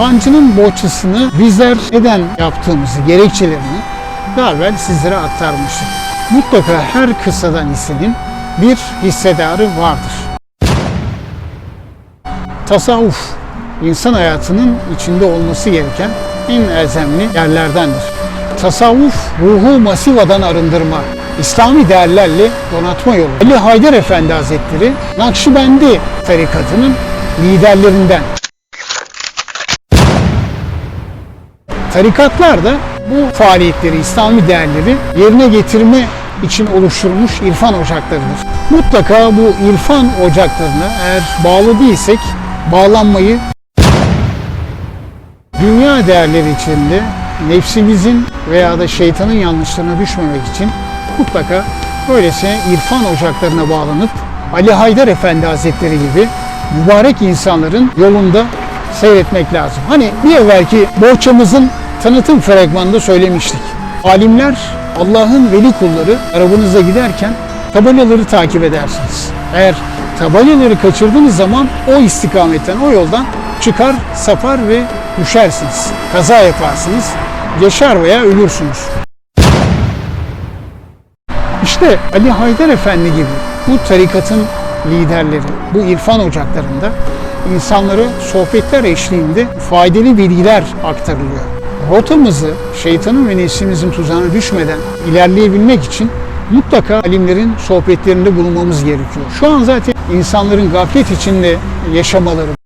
İrfancının bohçasını bizler neden yaptığımızı, gerekçelerini daha evvel sizlere aktarmıştık. Mutlaka her kıssadan hissenin bir hissedarı vardır. Tasavvuf, insan hayatının içinde olması gereken en elzemli yerlerdendir. Tasavvuf, ruhu masivadan arındırma, İslami değerlerle donatma yolu. Ali Haydar Efendi Hazretleri, Nakşibendi tarikatının liderlerinden. Tarikatlar da bu faaliyetleri, İslami değerleri yerine getirme için oluşturulmuş irfan ocaklarıdır. Mutlaka bu irfan ocaklarına eğer bağlı değilsek bağlanmayı dünya değerleri içinde nefsimizin veya da şeytanın yanlışlarına düşmemek için mutlaka böylesine irfan ocaklarına bağlanıp Ali Haydar Efendi Hazretleri gibi mübarek insanların yolunda seyretmek lazım. Hani bir evvelki bohçamızın tanıtım fragmanında söylemiştik. Alimler Allah'ın veli kulları arabanızda giderken tabelaları takip edersiniz. Eğer tabelaları kaçırdığınız zaman o istikametten, o yoldan çıkar, sapar ve düşersiniz. Kaza yaparsınız, yaşar veya ölürsünüz. İşte Ali Haydar Efendi gibi bu tarikatın liderleri, bu irfan ocaklarında insanlara sohbetler eşliğinde faydalı bilgiler aktarılıyor. Rotamızı şeytanın ve nefsimizin tuzağına düşmeden ilerleyebilmek için mutlaka alimlerin sohbetlerinde bulunmamız gerekiyor. Şu an zaten insanların gaflet içinde yaşamaları,